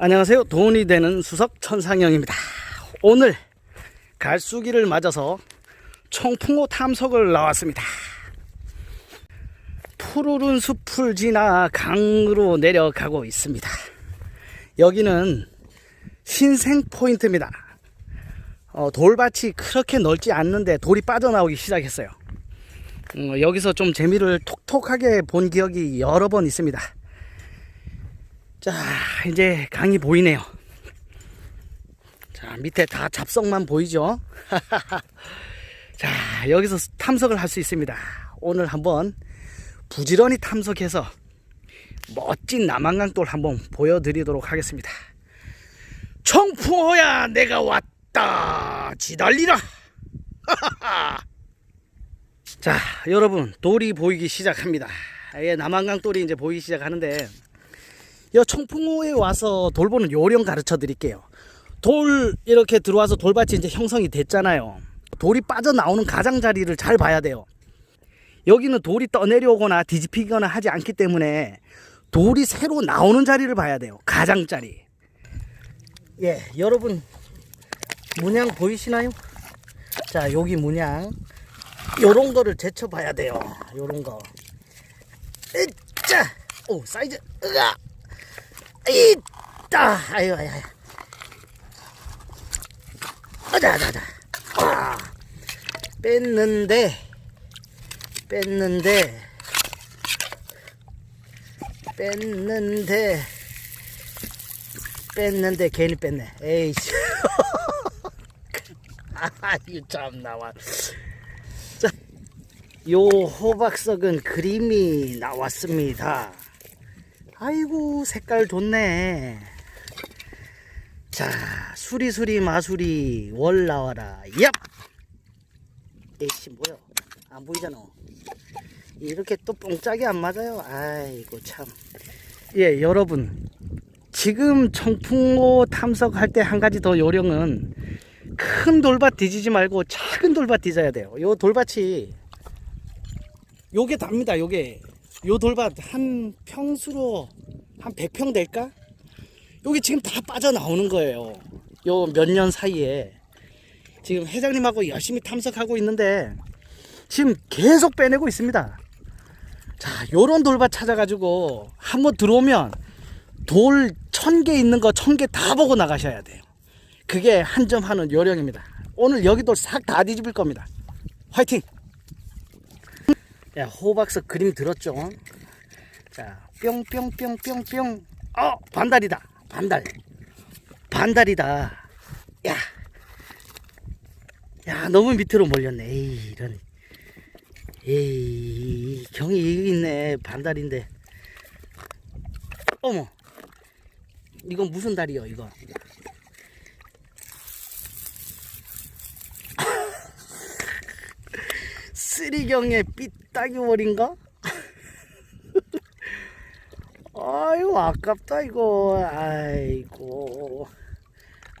안녕하세요. 돈이 되는 수석 천상영입니다. 오늘 갈수기를 맞아서 청풍호 탐석을 나왔습니다. 푸르른 숲을 지나 강으로 내려가고 있습니다. 여기는 신생 포인트입니다. 어, 돌밭이 그렇게 넓지 않는데 돌이 빠져나오기 시작했어요. 음, 여기서 좀 재미를 톡톡하게 본 기억이 여러 번 있습니다. 자, 이제 강이 보이네요. 자, 밑에 다 잡석만 보이죠? 자, 여기서 탐석을 할 수 있습니다. 오늘 한번 부지런히 탐석해서 멋진 남한강돌 한번 보여드리도록 하겠습니다. 청풍호야, 내가 왔다. 지달리라. 자, 여러분, 돌이 보이기 시작합니다. 예, 남한강 돌이 이제 보이기 시작하는데, 이 청풍호에 와서 돌 보는 요령 가르쳐 드릴게요. 돌 이렇게 들어와서 돌밭이 이제 형성이 됐잖아요. 돌이 빠져나오는 가장자리를 잘 봐야 돼요. 여기는 돌이 떠내려오거나 뒤집히거나 하지 않기 때문에 돌이 새로 나오는 자리를 봐야 돼요. 가장자리. 예, 여러분 문양 보이시나요? 자, 여기 문양 요런 거를 제쳐 봐야 돼요. 요런 거. 으짜! 오, 사이즈. 으아! 있다. 아유, 아유, 아유. 아자, 아자, 아자. 아. 뺐는데, 뺐는데, 뺐는데, 뺐는데, 괜히 뺐네. 에이씨. 아유, 참, 나와. 자, 요 호박석은 그림이 나왔습니다. 아이고 색깔 좋네. 자 수리수리 마수리 월 나와라. 얍! 에이씨 뭐야? 안 보이잖아. 이렇게 또 뽕짝이 안 맞아요? 아이고 참예 여러분. 지금 청풍호 탐석할 때 한 가지 더 요령은 큰 돌밭 뒤지지 말고 작은 돌밭 뒤져야 돼요. 요 돌밭이 요게 답니다 요게 요 돌밭 한 평수로 한 100평 될까? 여기 지금 다 빠져나오는 거예요. 요 몇 년 사이에. 지금 회장님하고 열심히 탐색하고 있는데 지금 계속 빼내고 있습니다. 자, 요런 돌밭 찾아가지고 한번 들어오면 돌 천 개 있는 거 천 개 다 보고 나가셔야 돼요. 그게 한 점 하는 요령입니다. 오늘 여기 돌 싹 다 뒤집을 겁니다. 화이팅! 야, 호박석 그림 들었죠? 자, 뿅뿅뿅뿅뿅. 어, 반달이다. 반달. 반달이다. 야. 야, 너무 밑으로 몰렸네. 에이, 이런. 에이, 경이 있네. 반달인데. 어머. 이건 무슨 달이요, 이거? 쓰리경의 삐딱이 월인가? 아유 아깝다 이거. 아이고.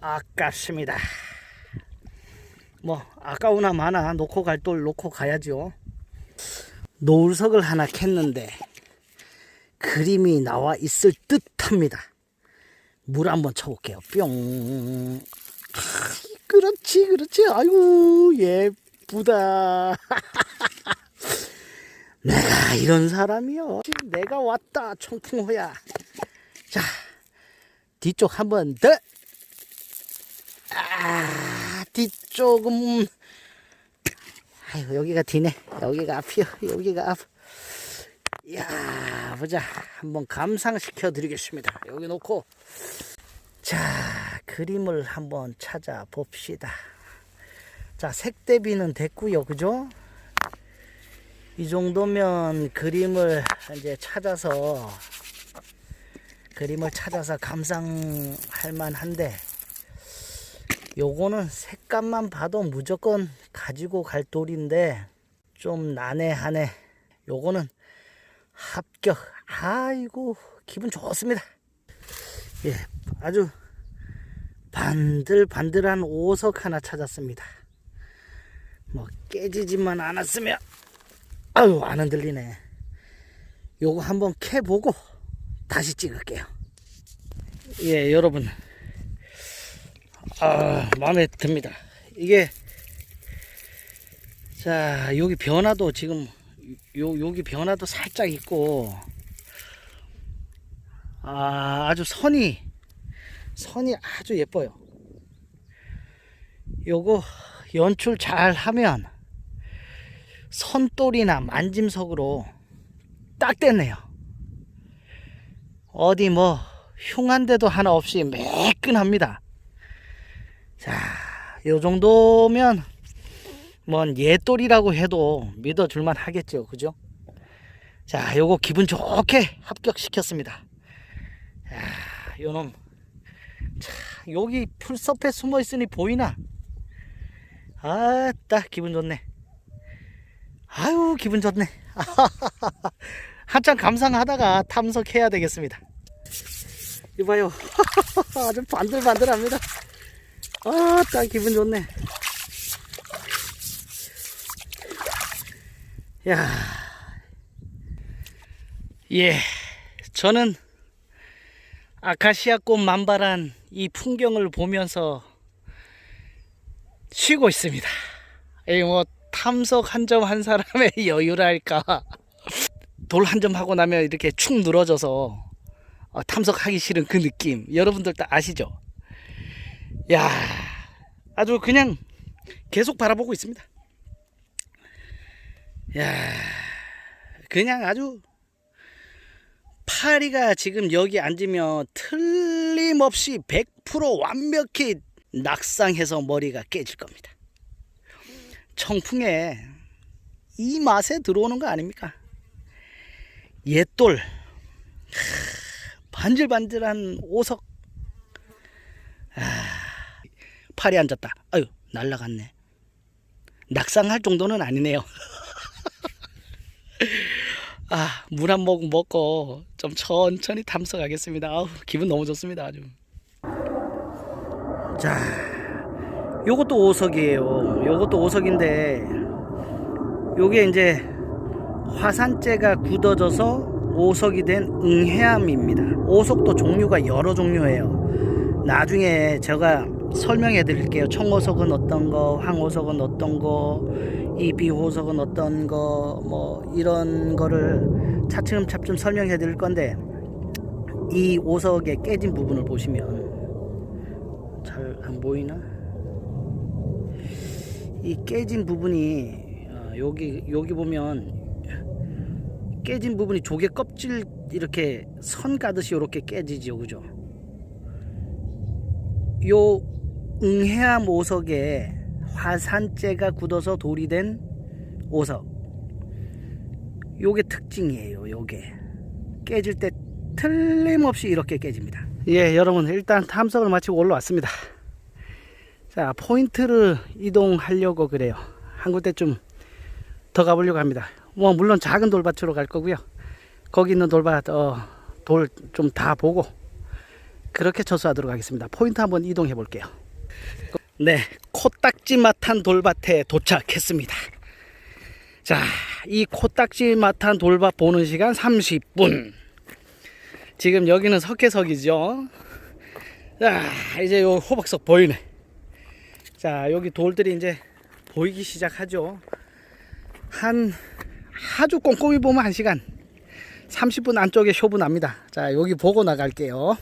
아깝습니다. 뭐 아까우나 마나 놓고 갈 돌 놓고 가야죠. 노을석을 하나 캤는데 그림이 나와 있을 듯합니다. 물 한번 쳐볼게요. 뿅. 아, 그렇지 그렇지. 아이고 예쁘다 내가 이런 사람이요. 내가 왔다 청풍호야. 자 뒤쪽 한 번 더. 아 뒤쪽은 아이고 여기가 뒤네. 여기가 앞이요. 여기가 앞. 야 보자 한번 감상시켜 드리겠습니다. 여기 놓고 자 그림을 한번 찾아 봅시다. 자 색 대비는 됐고요, 그죠? 이 정도면 그림을 이제 찾아서 그림을 찾아서 감상할 만한데 요거는 색감만 봐도 무조건 가지고 갈 돌인데 좀 난해하네. 요거는 합격. 아이고 기분 좋습니다. 예 아주 반들반들한 오석 하나 찾았습니다. 뭐 깨지지만 않았으면 아유 안 흔들리네 요거 한번 캐보고 다시 찍을게요 예, 여러분. 아, 마음에 듭니다. 이게, 자, 여기 변화도 지금, 요, 여기 변화도 살짝 있고, 아, 아주 선이, 선이 아주 예뻐요. 요거 연출 잘 하면, 선돌이나 만짐석으로 딱 됐네요. 어디 뭐 흉한 데도 하나 없이 매끈합니다. 자, 요 정도면 뭔 예돌이라고 해도 믿어줄만 하겠죠. 그죠? 자, 요거 기분 좋게 합격시켰습니다. 자, 요놈. 자, 여기 풀숲에 숨어 있으니 보이나? 아따, 기분 좋네. 아유, 기분 좋네. 한참 감상하다가 탐색해야 되겠습니다. 이봐요. 아주 반들반들합니다. 아, 딱 기분 좋네. 야. 예. 저는 아카시아 꽃 만발한 이 풍경을 보면서 쉬고 있습니다. 이뭐 탐석 한 점 한 사람의 여유랄까. 돌 한 점 하고 나면 이렇게 축 늘어져서 어, 탐색하기 싫은 그 느낌 여러분들 다 아시죠? 야 아주 그냥 계속 바라보고 있습니다. 야 그냥 아주 파리가 지금 여기 앉으면 틀림없이 100% 완벽히 낙상해서 머리가 깨질 겁니다. 청풍에 이 맛에 들어오는 거 아닙니까? 옛돌 반질반질한 오석. 아, 팔이 앉았다. 아유 날라갔네. 낙상할 정도는 아니네요. 아 물 한 모금 먹고 좀 천천히 탐색하겠습니다. 아우 기분 너무 좋습니다 아주. 자 요것도 오석이에요 요것도 오석인데 요게 이제 화산재가 굳어져서 오석이 된 응해암입니다. 오석도 종류가 여러 종류예요. 나중에 제가 설명해 드릴게요. 청오석은 어떤 거, 황오석은 어떤 거, 이 비호석은 어떤 거, 뭐 이런 거를 차츰차츰 설명해 드릴 건데 이 오석의 깨진 부분을 보시면 잘 안 보이나? 이 깨진 부분이 어, 여기 여기 보면 깨진 부분이 조개 껍질 이렇게 선 가듯이 이렇게 깨지죠. 그죠? 요 응해암 오석에 화산재가 굳어서 돌이 된 오석. 요게 특징이에요 요게. 깨질 때 틀림없이 이렇게 깨집니다. 예 여러분 일단 탐색을 마치고 올라왔습니다 자 포인트를 이동하려고 그래요 한 군데 좀더 가보려고 합니다 뭐 물론 작은 돌밭으로 갈 거고요. 거기 있는 돌밭 어, 돌 좀 다 보고 그렇게 처수하도록 하겠습니다. 포인트 한번 이동해 볼게요. 네, 코딱지 맛한 돌밭에 도착했습니다. 자, 이 코딱지 맛한 돌밭 보는 시간 30분. 지금 여기는 석회석이죠. 자, 이제 요 호박석 보이네. 자, 여기 돌들이 이제 보이기 시작하죠. 한 아주 꼼꼼히 보면 1시간. 30분 안쪽에 쇼부 납니다. 자 여기 보고 나갈게요.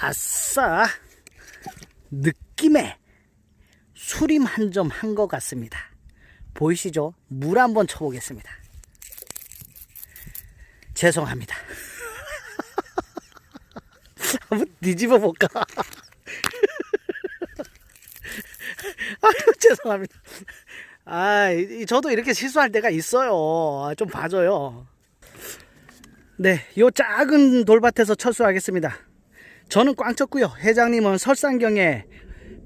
아싸! 느낌에 수림 한 점 한 것 같습니다. 보이시죠? 물 한번 쳐보겠습니다. 죄송합니다. 한번 뒤집어 볼까 아유 죄송합니다 아, 이- 저도 이렇게 실수할 때가 있어요. 아, 좀 봐줘요. 네, 요 작은 돌밭에서 철수하겠습니다. 저는 꽝 쳤고요. 회장님은 설상경에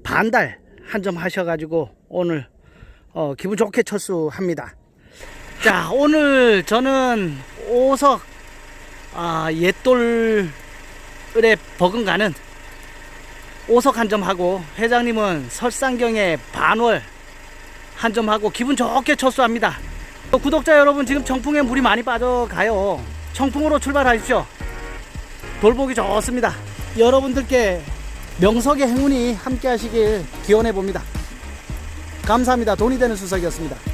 반달 한 점 하셔가지고 오늘 어, 기분 좋게 철수합니다. 자, 오늘 저는 오석 아, 옛돌에 버금가는 오석 한 점 하고 회장님은 설상경에 반월 한 점 하고 기분 좋게 철수합니다. 구독자 여러분 지금 청풍에 물이 많이 빠져가요. 청풍으로 출발하십시오. 돌보기 좋습니다. 여러분들께 명석의 행운이 함께 하시길 기원해 봅니다. 감사합니다. 돈이 되는 수석이었습니다.